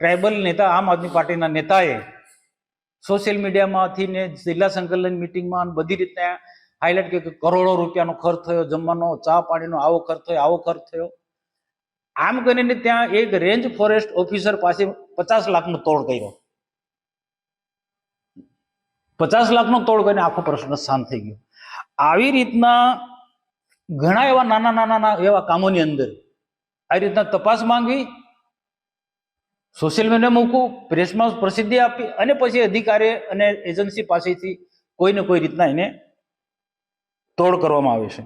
Tribal નેતા, આમ આદમી પાર્ટીના નેતાએ સોશિયલ મીડિયામાંથી ને જિલ્લા સંકલન મિટિંગમાં બધી રીતના હાઇલાઇટ કે કરોડો રૂપિયાનો ખર્ચ થયો, જમવાનો, ચા પાણીનો આવો ખર્ચ થયો, આવો ખર્ચ થયો. આમ કરીને ત્યાં એક રેન્જ ફોરેસ્ટ ઓફિસર પાસે પચાસ લાખનો તોડ કર્યો. પચાસ લાખનો તોડ કરીને આખો પ્રશ્ન શાંત થઈ ગયો. આવી રીતના ઘણા એવા નાના નાના એવા કામોની અંદર આવી રીતના તપાસ માંગવી સોશિયલ મીડિયા મૂકવું પ્રેસમાં પ્રસિદ્ધિ આપી અને પછી અધિકારી અને એજન્સી પાસેથી કોઈને કોઈ રીતના એને તોડ કરવામાં આવે છે.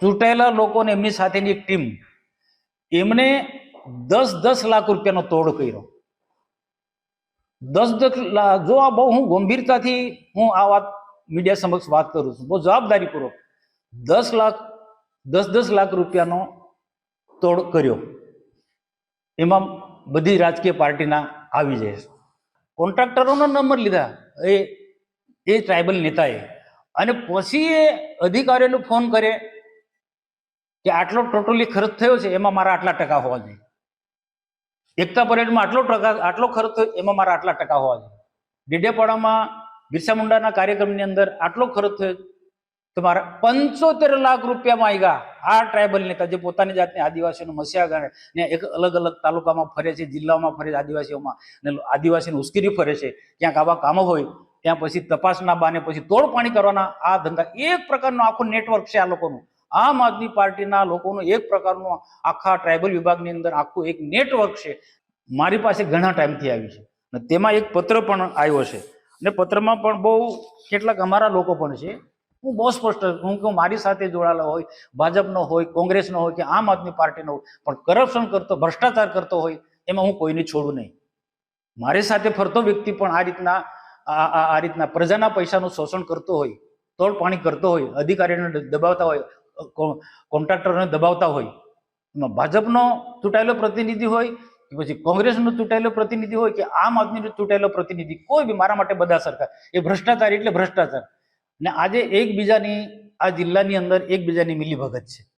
ચૂંટાયેલા લોકોને એમની સાથેની એક ટીમ, એમને દસ દસ લાખ રૂપિયાનો તોડ કર્યો. દસ દસ જો આ બહુ હું ગંભીરતાથી હું આ વાત મીડિયા સમક્ષ વાત કરું છું, બહુ જવાબદારીપૂર્વક દસ લાખ, દસ દસ લાખ રૂપિયાનો તોડ કર્યો. એમાં બધી રાજકીય પાર્ટીના આવી જાય કોન્ટ્રાક્ટરોનો નંબર લીધા એ એ ટ્રાઇબલ નેતાએ. અને પછી એ અધિકારીઓને ફોન કરે કે આટલો ટોટલી ખર્ચ થયો છે, એમાં મારા આટલા ટકા હોવા જોઈએ. એકતા પરેડમાં આટલો ટકા, આટલો ખર્ચ થયો, એમાં મારા આટલા ટકા હોવા જોઈએ. ડેડિયાપાડામાં બિરસા મુંડાના કાર્યક્રમની અંદર આટલો ખર્ચ થયો તો મારા પંચોતેર લાખ રૂપિયામાં આવ્યા આ ટ્રાઇબલ નેતા જે પોતાની જાતને આદિવાસીનો મસ્યા ને એક અલગ અલગ તાલુકામાં ફરે છે જિલ્લામાં ફરે છે, આદિવાસીઓમાં. ને આદિવાસીને ઉશ્કેરી ફરે છે. ક્યાંક આવા કામો હોય, ત્યાં પછી તપાસના બાને પછી તોડ પાણી કરવાના આ ધંધા. એક પ્રકારનો આખો નેટવર્ક છે આ લોકોનું. આમ આદમી પાર્ટીના લોકોનું એક પ્રકારનું આખા ટ્રાઇબલ વિભાગની અંદર આખું એક નેટવર્ક છે. મારી પાસે ઘણા ટાઈમથી આવી છે. અને તેમાં એક પત્ર પણ આવ્યો છે. અને પત્રમાં પણ બહુ કેટલાક અમારા લોકો પણ છે. હું બહુ સ્પષ્ટ હું કહું, મારી સાથે જોડાયેલા હોય, ભાજપનો હોય, કોંગ્રેસનો હોય કે આમ આદમી પાર્ટીનો હોય, પણ કરપ્શન કરતો, ભ્રષ્ટાચાર કરતો હોય, એમાં હું કોઈને છોડું નહીં. મારી સાથે ફરતો વ્યક્તિ પણ આ રીતના આ રીતના પ્રજાના પૈસાનું શોષણ કરતો હોય, તોડ પાણી કરતો હોય અધિકારીઓને દબાવતા હોય કોન્ટ્રાક્ટરને કોન્ટ્રાક્ટરોને દબાવતા હોય, એમાં ભાજપનો ચૂંટાયેલો પ્રતિનિધિ હોય કે પછી કોંગ્રેસનો ચૂંટાયેલો પ્રતિનિધિ હોય કે આમ આદમીનો ચૂંટાયેલો પ્રતિનિધિ, કોઈ બી મારા માટે બધા સરકાર. એ ભ્રષ્ટાચાર એટલે ભ્રષ્ટાચાર. ને આજે એકબીજાની આ જિલ્લાની અંદર એકબીજાની મિલીભગત છે.